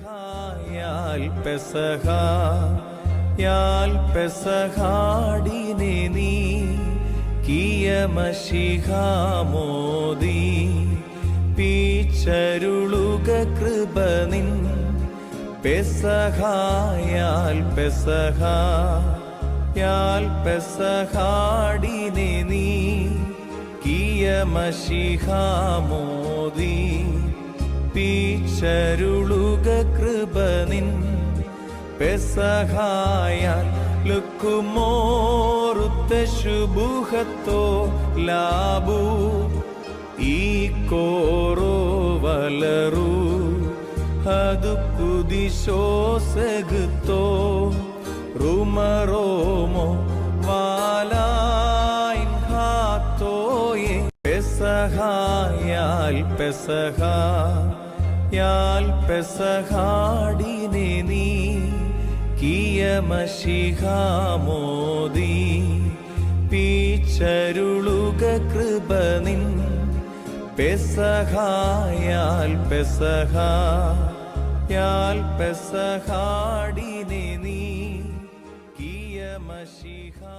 യാൽ പെസഹ യാൽ പെസഹാടിനെ നീ കിയമശിഹാമോദി പീച്ചരുളുക കൃപ നിൻ പെസഹായാൽ പെസഹായാൽ പെസഹാടിനെ നീ കിയമശിഹാമോദി പീച്ചരുളുക കൃപ നിൻ പെസഹായാൽ ലുക്കുമോറുത്ത ശുഭുഹത്തോ ലാബു ഈ കോറോ വലറു ಅದು ಕುದಿಶೋಸಗುತ್ತೋ റുമറോമോ വാലായിൻ ഹാത്തോയെ പെസഹായാൽ പെസഹ യാൽ പെസഹാടിനെ നീ കിയമശിഹാമോദി പീച്ചരുളുക കൃപ നിൻ പെസഹ. യാൽ നീ കിയമശിഹാ